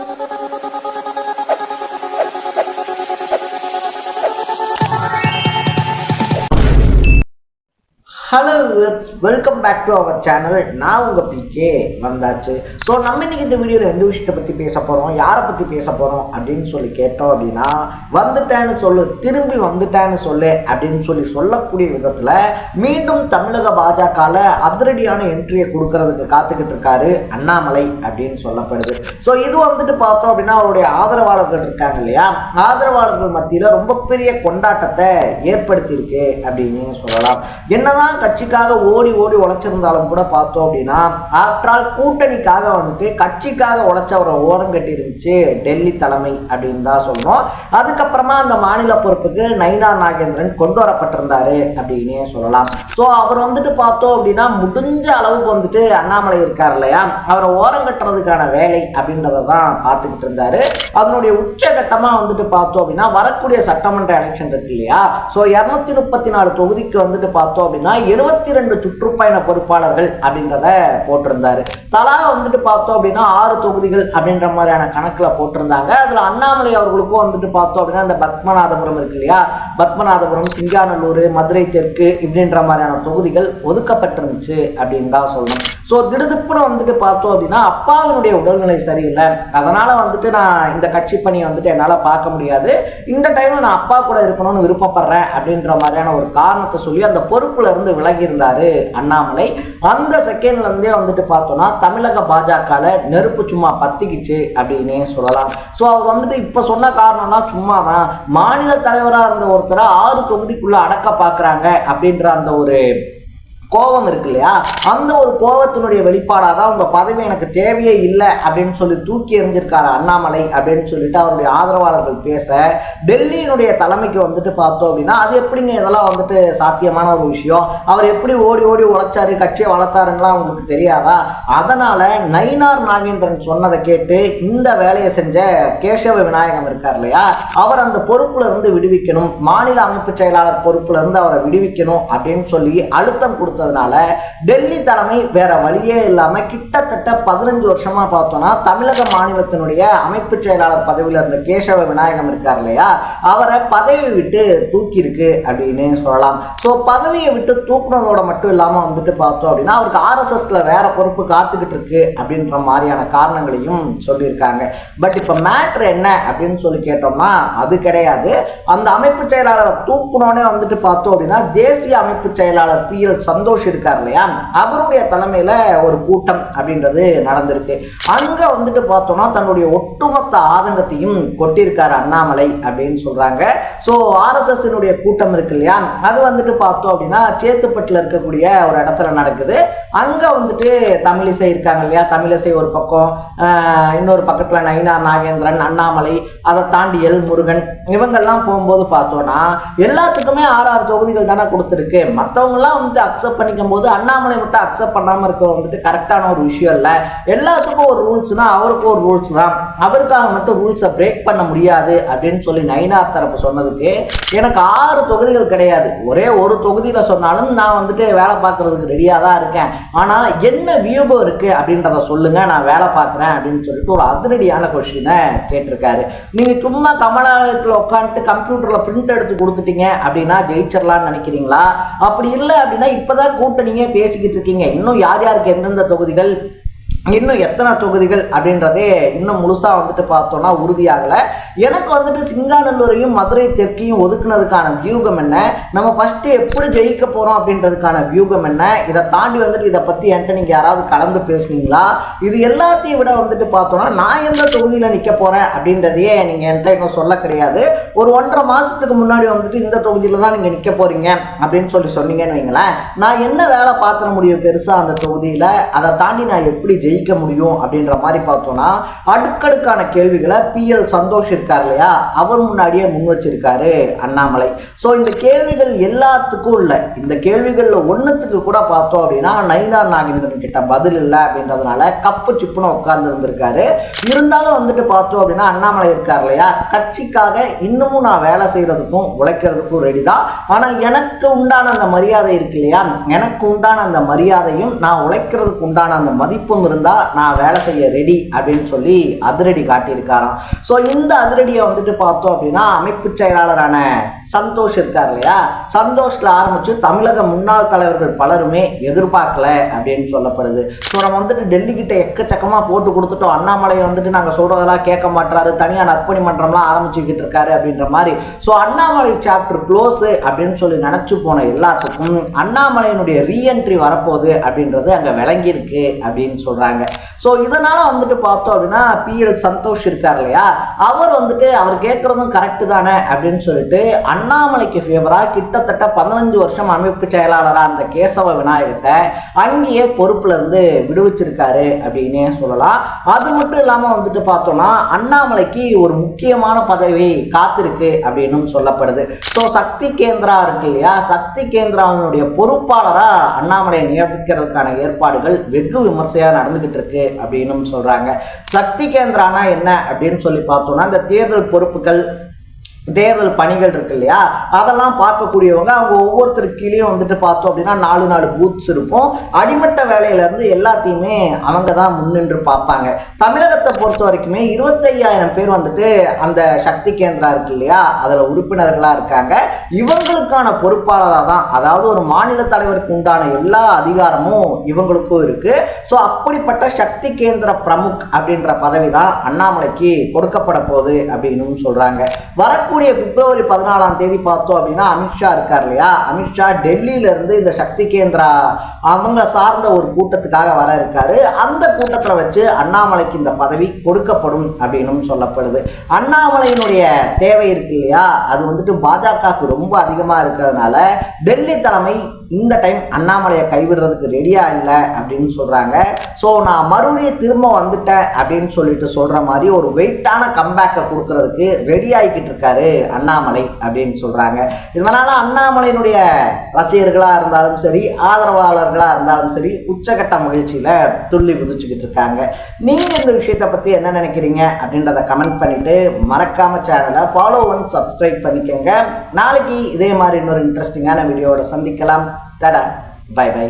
you hello welcome back to our channel நான் உங்கள் PK வந்தாச்சு. ஸோ நம்ம இன்னைக்கு இந்த வீடியோவில் எந்த விஷயத்தை பற்றி பேச போகிறோம் யாரை பற்றி பேச போகிறோம் அப்படின்னு சொல்லி கேட்டோம் அப்படின்னா வந்துட்டேன்னு சொல்லு திரும்பி வந்துட்டேன்னு சொல்லு அப்படின்னு சொல்லி சொல்லக்கூடிய விதத்தில் மீண்டும் தமிழக பாஜகவில் அதிரடியான என்ட்ரியை கொடுக்கறதுக்கு காத்துக்கிட்டு இருக்காரு அண்ணாமலை அப்படின்னு சொல்லப்படுது. ஸோ இது வந்துட்டு பார்த்தோம் அப்படின்னா அவருடைய ஆதரவாளர்கள் இருக்காங்க இல்லையா? ஆதரவாளர்கள் மத்தியில் ரொம்ப பெரிய கொண்டாட்டத்தை ஏற்படுத்தியிருக்கு அப்படின்னு சொல்லலாம். என்னதான் கட்சிக்காக ஓடி ஓடி உழைச்சிருந்தாலும் கூட பார்த்தோம் அப்படின்னா ஆஃப்டர் ஆல் கூட்டணிக்காக வந்துட்டு கட்சிக்காக உழைச்சவரை ஓரம் கட்டி இருந்துச்சு டெல்லி தலைமை அப்படின்னு தான் சொல்லணும் அதுக்கப்புறமா அந்த மாநில பொறுப்புக்கு நைனா நாகேந்திரன் கொண்டு வரப்பட்டிருந்தாரு அப்படின்னே சொல்லலாம். ஸோ அவர் வந்துட்டு பார்த்தோம் அப்படின்னா முடிஞ்ச அளவுக்கு வந்துட்டு அண்ணாமலை இருக்கார் இல்லையா? அவரை ஓரம் கட்டுறதுக்கான வேலை அப்படின்றத தான் பார்த்துக்கிட்டு இருந்தாரு. அதனுடைய உச்சகட்டமாக வந்துட்டு பார்த்தோம் அப்படின்னா வரக்கூடிய சட்டமன்ற எலெக்ஷன் இருக்கு இல்லையா? ஸோ இரநூத்தி முப்பத்தி நாலு தொகுதிக்கு வந்துட்டு பார்த்தோம் அப்படின்னா எழுபத்தி ரெண்டு சுற்றுப்பயண பொறுப்பாளர்கள் அப்படின்றத போட்டிருந்தாரு. தலா வந்துட்டு பார்த்தோம் அப்படின்னா ஆறு தொகுதிகள் அப்படின்ற மாதிரியான கணக்கில் போட்டிருந்தாங்க. அதில் அண்ணாமலை அவர்களுக்கும் வந்துட்டு பார்த்தோம் அப்படின்னா இந்த பத்மநாதபுரம் இருக்கு இல்லையா? பத்மநாதபுரம் சிங்காநல்லூர் மதுரை தெற்கு இப்படின்ற மாதிரியான தொகுதிகள் ஒதுக்கப்பட்டிருந்துச்சு அப்படின்னு தான் சொல்லணும். ஸோ திடுதிப்புன்னு வந்துட்டு பார்த்தோம் அப்படின்னா அப்பாவினுடைய உடல்நிலை சரியில்லை. அதனால வந்துட்டு நான் இந்த கட்சி பணியை வந்துட்டு என்னால் பார்க்க முடியாது. இந்த டைம்ல நான் அப்பா கூட இருக்கணும்னு விருப்பப்படுறேன் அப்படின்ற மாதிரியான ஒரு காரணத்தை சொல்லி அந்த பொறுப்புல இருந்து விலகியிருந்தார் இருந்தாரு அண்ணாமலை. அந்த செகண்ட்லேருந்தே வந்துட்டு பார்த்தோம்னா தமிழக பாஜகவில் நெருப்பு சும்மா பத்திக்கிச்சு அப்படின்னே சொல்லலாம். ஸோ அவர் வந்துட்டு இப்போ சொன்ன காரணம்னா சும்மா தான் மாநில தலைவராக இருந்த ஒருத்தரை ஆறு தொகுதிக்குள்ள அடக்க பார்க்குறாங்க அப்படின்ற அந்த ஒரு கோபம் இருக்கு இல்லையா அந்த ஒரு கோபத்தினுடைய வெளிப்பாடாக தான் உங்கள் பதவி எனக்கு தேவையே இல்லை அப்படின்னு சொல்லி தூக்கி எறிஞ்சிருக்காரு அண்ணாமலை அப்படின்னு சொல்லிட்டு அவருடைய ஆதரவாளர்கள் பேச டெல்லியினுடைய தலைமைக்கு வந்துட்டு பார்த்தோம் அப்படின்னா அது எப்படிங்க இதெல்லாம் வந்துட்டு சாத்தியமான ஒரு விஷயம்? அவர் எப்படி ஓடி ஓடி உழைச்சாரு? கட்சியை வளர்த்தாருங்களாம் உங்களுக்கு தெரியாதா? அதனால நயினார் நாகேந்திரன் சொன்னதை கேட்டு இந்த வேலையை செஞ்ச கேசவ விநாயகம் இருக்கார் இல்லையா? அவர் அந்த பொறுப்புல இருந்து விடுவிக்கணும். மாநில அமைப்பு செயலாளர் பொறுப்புல இருந்து அவரை விடுவிக்கணும் அப்படின்னு சொல்லி அழுத்தம் கொடுத்த இருந்ததுனால டெல்லி தலைமை வேற வழியே இல்லாம கிட்டத்தட்ட பதினஞ்சு வருஷமா பார்த்தோம்னா தமிழக மாநிலத்தினுடைய அமைப்பு செயலாளர் பதவியில இருந்த கேசவ விநாயகம் இருக்கார் இல்லையா? அவரை பதவி விட்டு தூக்கி இருக்கு அப்படின்னு சொல்லலாம். ஸோ பதவியை விட்டு தூக்குனதோட மட்டும் இல்லாம வந்துட்டு பார்த்தோம் அப்படின்னா அவருக்கு ஆர்எஸ்எஸ்ல வேற பொறுப்பு காத்துக்கிட்டு இருக்கு அப்படின்ற மாதிரியான காரணங்களையும் சொல்லியிருக்காங்க. பட் இப்போ மேட்ரு என்ன அப்படின்னு சொல்லி கேட்டோம்னா அது கிடையாது. அந்த அமைப்பு செயலாளரை தூக்குனோடனே வந்துட்டு பார்த்தோம் அப்படின்னா தேசிய அமைப்பு செயலாளர் பி எல் சந்தோஷ் இருக்கார் இல்லையா அவருடைய தலைமையில ஒரு கூட்டம் அப்படின்றது நடந்திருக்கு. அங்க வந்துட்டு பார்த்தோம்னா தன்னுடைய ஒட்டுமொத்த ஆதங்கத்தையும் கொட்டியிருக்காரு அண்ணாமலை அப்படின்னு சொல்றாங்க. ஸோ ஆர்எஸ்எஸ்னுடைய கூட்டம் இருக்கு இல்லையா? அது வந்துட்டு பார்த்தோம் அப்படின்னா சேத்துப்பட்டில் இருக்கக்கூடிய ஒரு இடத்துல நடக்குது. அங்க வந்துட்டு தமிழிசை இருக்காங்க இல்லையா? தமிழிசை ஒரு பக்கம் ஆஹ் இன்னொரு பக்கத்துல நயினார் நாகேந்திரன் அண்ணாமலை அதை தாண்டி எல் முருகன் இவங்கெல்லாம் போகும்போது பார்த்தோம்னா எல்லாத்துக்குமே ஆறு ஆறு தொகுதிகள் தானே கொடுத்துருக்கு. மற்றவங்கலாம் வந்து அக்செப்ட் பண்ணிக்கும் போது அண்ணாமலை மட்டும் அக்செப்ட் பண்ணாம இருக்க வந்துட்டு கரெக்டான ஒரு விஷயம் இல்லை. எல்லாத்துக்கும் ஒரு ரூல்ஸ்னா அவருக்கும் ஒரு ரூல்ஸ் தான். அவருக்காக மட்டும் ரூல்ஸை பிரேக் பண்ண முடியாது அப்படின்னு சொல்லி நயினார் தரப்பு சொன்னதுக்கு எனக்கு ஆறு தொகுதிகள் கிடையாது. ஒரே ஒரு தொகுதியில் சொன்னாலும் நான் வந்துட்டு வேலை பார்க்கறதுக்கு ரெடியாக தான் இருக்கேன். ஆனால் என்ன வியூபம் இருக்கு அப்படின்றத சொல்லுங்க நான் வேலை பார்க்குறேன் அப்படின்னு சொல்லிட்டு ஒரு அதிரடியான கொஷினை கேட்டிருக்காரு. நீங்கள் சும்மா கமலாலயத்தில் உட்காந்துட்டு கம்ப்யூட்டரில் பிரிண்ட் எடுத்து கொடுத்துட்டீங்க அப்படின்னா ஜெயிச்சிடலாம்னு நினைக்கிறீங்களா? அப்படி இல்லை அப்படின்னா இப்பதான் கூட்டணியே பேசிக்கிட்டு இருக்கீங்க. இன்னும் யார் யாருக்கு எந்தெந்த தொகுதிகள் இன்னும் எத்தனை தொகுதிகள் அப்படின்றதே இன்னும் முழுசாக வந்துட்டு பார்த்தோம்னா உறுதியாகலை. எனக்கு வந்துட்டு சிங்காநல்லூரையும் மதுரை தெற்கையும் ஒதுக்குனதுக்கான வியூகம் என்ன? நம்ம ஃபஸ்ட்டு எப்படி ஜெயிக்க போகிறோம் அப்படின்றதுக்கான வியூகம் என்ன? இதை தாண்டி வந்துட்டு இதை பற்றி என்கிட்ட நீங்கள் யாராவது கலந்து பேசுனீங்களா? இது எல்லாத்தையும் விட வந்துட்டு பார்த்தோம்னா நான் எந்த தொகுதியில் நிற்க போகிறேன் அப்படின்றதையே நீங்கள் என்கிட்ட இன்னும் சொல்ல கிடையாது. ஒரு ஒன்றரை மாதத்துக்கு முன்னாடி வந்துட்டு இந்த தொகுதியில் தான் நீங்கள் நிற்க போகிறீங்க அப்படின்னு சொல்லி சொன்னீங்கன்னு வைங்களேன். நான் என்ன வேலை பார்த்துட முடியும் பெருசாக அந்த தொகுதியில்? அதை தாண்டி நான் எப்படி ஜெயி ஜெயிக்க முடியும் அப்படின்ற மாதிரி பார்த்தோம்னா அடுக்கடுக்கான கேள்விகளை பி எல் சந்தோஷ் இருக்கார் இல்லையா? அவர் முன்னாடியே முன் வச்சிருக்காரு அண்ணாமலை. ஸோ இந்த கேள்விகள் எல்லாத்துக்கும் இல்லை. இந்த கேள்விகளில் ஒன்றுத்துக்கு கூட பார்த்தோம் அப்படின்னா நயினார் நாகேந்திரன் கிட்ட பதில் இல்லை அப்படின்றதுனால கப்பு சிப்புன்னு உட்கார்ந்து இருந்திருக்காரு. இருந்தாலும் வந்துட்டு பார்த்தோம் அப்படின்னா அண்ணாமலை இருக்கார் இல்லையா? கட்சிக்காக இன்னமும் நான் வேலை செய்கிறதுக்கும் உழைக்கிறதுக்கும் ரெடி தான். ஆனால் எனக்கு உண்டான அந்த மரியாதை இருக்கு இல்லையா? எனக்கு உண்டான அந்த மரியாதையும் நான் உழைக்கிறதுக்கு உண்டான அந்த மதிப்பும் இருந்தால் இருந்தால் நான் வேலை செய்ய ரெடி அப்படின்னு சொல்லி அதிரடி காட்டியிருக்காராம். ஸோ இந்த அதிரடியை வந்துட்டு பார்த்தோம் அப்படின்னா அமைப்பு செயலாளரான சந்தோஷ் இருக்கார் இல்லையா சந்தோஷில் ஆரம்பித்து தமிழக முன்னாள் தலைவர்கள் பலருமே எதிர்பார்க்கல அப்படின்னு சொல்லப்படுது. ஸோ நம்ம வந்துட்டு டெல்லிக்கிட்ட எக்கச்சக்கமாக போட்டு கொடுத்துட்டோம். அண்ணாமலை வந்துட்டு நாங்கள் சொல்கிறதெல்லாம் கேட்க மாட்டாரு தனியாக நற்பணி மன்றம்லாம் ஆரம்பிச்சுக்கிட்டு இருக்காரு அப்படின்ற மாதிரி. ஸோ அண்ணாமலை சாப்டர் க்ளோஸு அப்படின்னு சொல்லி நினச்சி போன எல்லாத்துக்கும் அண்ணாமலையினுடைய ரீஎன்ட்ரி வரப்போகுது அப்படின்றது அங்கே விளங்கியிருக்கு அப்படின்னு சொல்கிறாங்க ஸோ இதனால் வந்துட்டு பார்த்தோம் அப்படின்னா பிஎல் சந்தோஷ் இருக்கார் இல்லையா? அவர் வந்துட்டு அவர் கேட்குறதும் கரெக்டு தானே அப்படின்னு சொல்லிட்டு அண்ணா அண்ணாமலைக்கு ஃபேவராக கிட்டத்தட்ட பதினஞ்சு வருஷம் அமைப்பு செயலாளராக அந்த கேசவ விநாயகத்தை அங்கேயே பொறுப்புலேருந்து விடுவிச்சிருக்காரு அப்படின்னே சொல்லலாம். அது மட்டும் இல்லாமல் வந்துட்டு பார்த்தோம்னா அண்ணாமலைக்கு ஒரு முக்கியமான பதவி காத்திருக்கு அப்படின்னு சொல்லப்படுது. ஸோ சக்தி கேந்திரா இருக்கு இல்லையா? சக்தி கேந்திராவினுடைய பொறுப்பாளராக அண்ணாமலையை நியமிக்கிறதுக்கான ஏற்பாடுகள் வெகு விமர்சையாக நடந்துகிட்டு இருக்கு அப்படின்னு சொல்கிறாங்க சக்தி கேந்திரானா என்ன அப்படின்னு சொல்லி பார்த்தோம்னா இந்த தேர்தல் பொறுப்புகள் தேர்தல் பணிகள் இருக்கு இல்லையா? அதெல்லாம் பார்க்கக்கூடியவங்க அவங்க ஒவ்வொருத்தர் கீழேயும் வந்துட்டு பார்த்தோம் அப்படின்னா நாலு நாலு பூத்ஸ் இருக்கும். அடிமட்ட வேலையிலேருந்து எல்லாத்தையுமே அவங்க தான் முன்னின்று பார்ப்பாங்க. தமிழகத்தை பொறுத்த வரைக்குமே இருபத்தையாயிரம் பேர் வந்துட்டு அந்த சக்தி கேந்திரா இருக்கு இல்லையா? அதில் உறுப்பினர்களாக இருக்காங்க. இவங்களுக்கான பொறுப்பாளராக தான் அதாவது ஒரு மாநில தலைவருக்கு உண்டான எல்லா அதிகாரமும் இவங்களுக்கும் இருக்கு. ஸோ அப்படிப்பட்ட சக்தி கேந்திர பிரமுக் அப்படின்ற பதவி தான் அண்ணாமலைக்கு கொடுக்கப்பட போகுது அப்படின்னு சொல்றாங்க. வரக்கூடிய பிப்ரவரி பதினாலாம் தேதி பார்த்தோம் அப்படின்னா அமித்ஷா இருக்கார் இல்லையா? அமித்ஷா டெல்லியிலேருந்து இந்த சக்தி கேந்திரா அவங்க சார்ந்த ஒரு கூட்டத்துக்காக வர இருக்காரு. அந்த கூட்டத்தில் வச்சு அண்ணாமலைக்கு இந்த பதவி கொடுக்கப்படும் அப்படின்னு சொல்லப்படுது. அண்ணாமலையினுடைய தேவை இருக்கு இல்லையா? அது வந்துட்டு பாஜகவுக்கு ரொம்ப அதிகமாக இருக்கிறதுனால டெல்லி தலைமை இந்த டைம் அண்ணாமலையை கைவிடுறதுக்கு ரெடியா இல்லை அப்படின்னு சொல்றாங்க. ஸோ நான் மறுபடியும் திரும்ப வந்துட்டேன் அப்படின்னு சொல்லிட்டு சொல்ற மாதிரி ஒரு வெயிட்டான கம்பேக்கை கொடுக்கறதுக்கு ரெடி ஆகிக்கிட்டு இருக்காரு அண்ணாமலை அப்படின்னு சொல்றாங்க. இதனால அண்ணாமலையினுடைய ரசிகர்களாக இருந்தாலும் சரி ஆதரவாளர்களாக இருந்தாலும் சரி உச்சகட்ட மகிழ்ச்சியில் துள்ளி குதிச்சுக்கிட்டு இருக்காங்க. நீங்கள் இந்த விஷயத்தை பற்றி என்ன நினைக்கிறீங்க அப்படின்றத கமெண்ட் பண்ணிட்டு மறக்காம சேனலை ஃபாலோ ஒன் சப்ஸ்கிரைப் பண்ணிக்கோங்க. நாளைக்கு இதே மாதிரி இன்னொரு இன்ட்ரெஸ்டிங்கான வீடியோவோட சந்திக்கலாம். தடா பை பை